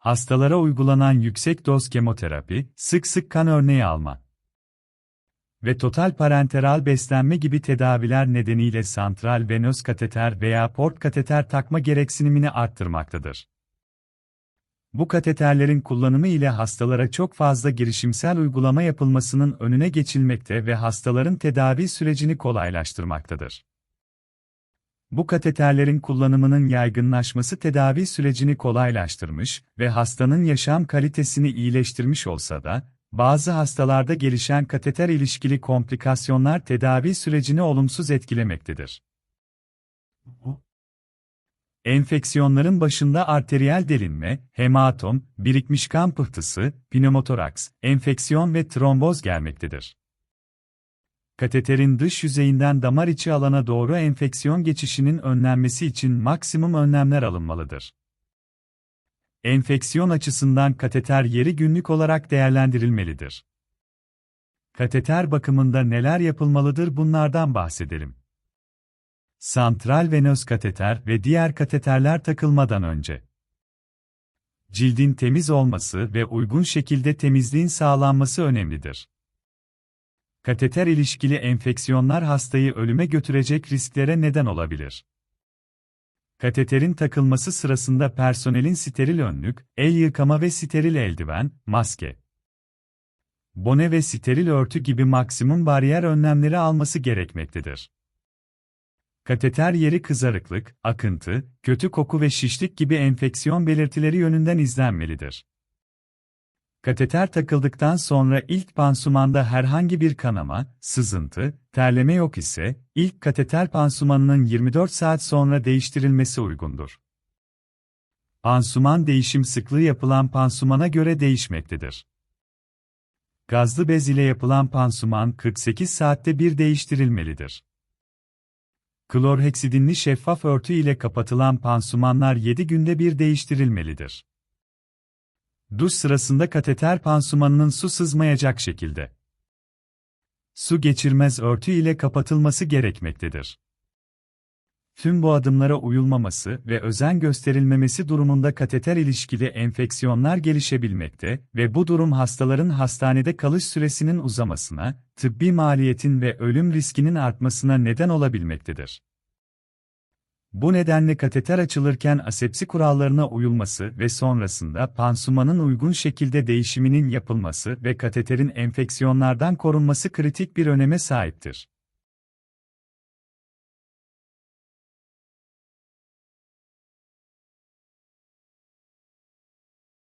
Hastalara uygulanan yüksek doz kemoterapi, sık sık kan örneği alma ve total parenteral beslenme gibi tedaviler nedeniyle santral venöz kateter veya port kateter takma gereksinimini arttırmaktadır. Bu kateterlerin kullanımı ile hastalara çok fazla girişimsel uygulama yapılmasının önüne geçilmekte ve hastaların tedavi sürecini kolaylaştırmaktadır. Bu kateterlerin kullanımının yaygınlaşması tedavi sürecini kolaylaştırmış ve hastanın yaşam kalitesini iyileştirmiş olsa da, bazı hastalarda gelişen kateter ilişkili komplikasyonlar tedavi sürecini olumsuz etkilemektedir. Enfeksiyonların başında arteriyel delinme, hematom, birikmiş kan pıhtısı, pneumotoraks, enfeksiyon ve tromboz gelmektedir. Kateterin dış yüzeyinden damar içi alana doğru enfeksiyon geçişinin önlenmesi için maksimum önlemler alınmalıdır. Enfeksiyon açısından kateter yeri günlük olarak değerlendirilmelidir. Kateter bakımında neler yapılmalıdır bunlardan bahsedelim. Santral venöz kateter ve diğer kateterler takılmadan önce cildin temiz olması ve uygun şekilde temizliğin sağlanması önemlidir. Kateter ilişkili enfeksiyonlar hastayı ölüme götürecek risklere neden olabilir. Kateterin takılması sırasında personelin steril önlük, el yıkama ve steril eldiven, maske, bone ve steril örtü gibi maksimum bariyer önlemleri alması gerekmektedir. Kateter yeri kızarıklık, akıntı, kötü koku ve şişlik gibi enfeksiyon belirtileri yönünden izlenmelidir. Kateter takıldıktan sonra ilk pansumanda herhangi bir kanama, sızıntı, terleme yok ise, ilk kateter pansumanının 24 saat sonra değiştirilmesi uygundur. Pansuman değişim sıklığı yapılan pansumana göre değişmektedir. Gazlı bez ile yapılan pansuman 48 saatte bir değiştirilmelidir. Klorheksidinli şeffaf örtü ile kapatılan pansumanlar 7 günde bir değiştirilmelidir. Duş sırasında kateter pansumanının su sızmayacak şekilde su geçirmez örtü ile kapatılması gerekmektedir. Tüm bu adımlara uyulmaması ve özen gösterilmemesi durumunda kateter ilişkili enfeksiyonlar gelişebilmekte ve bu durum hastaların hastanede kalış süresinin uzamasına, tıbbi maliyetin ve ölüm riskinin artmasına neden olabilmektedir. Bu nedenle kateter açılırken asepsi kurallarına uyulması ve sonrasında pansumanın uygun şekilde değişiminin yapılması ve kateterin enfeksiyonlardan korunması kritik bir öneme sahiptir.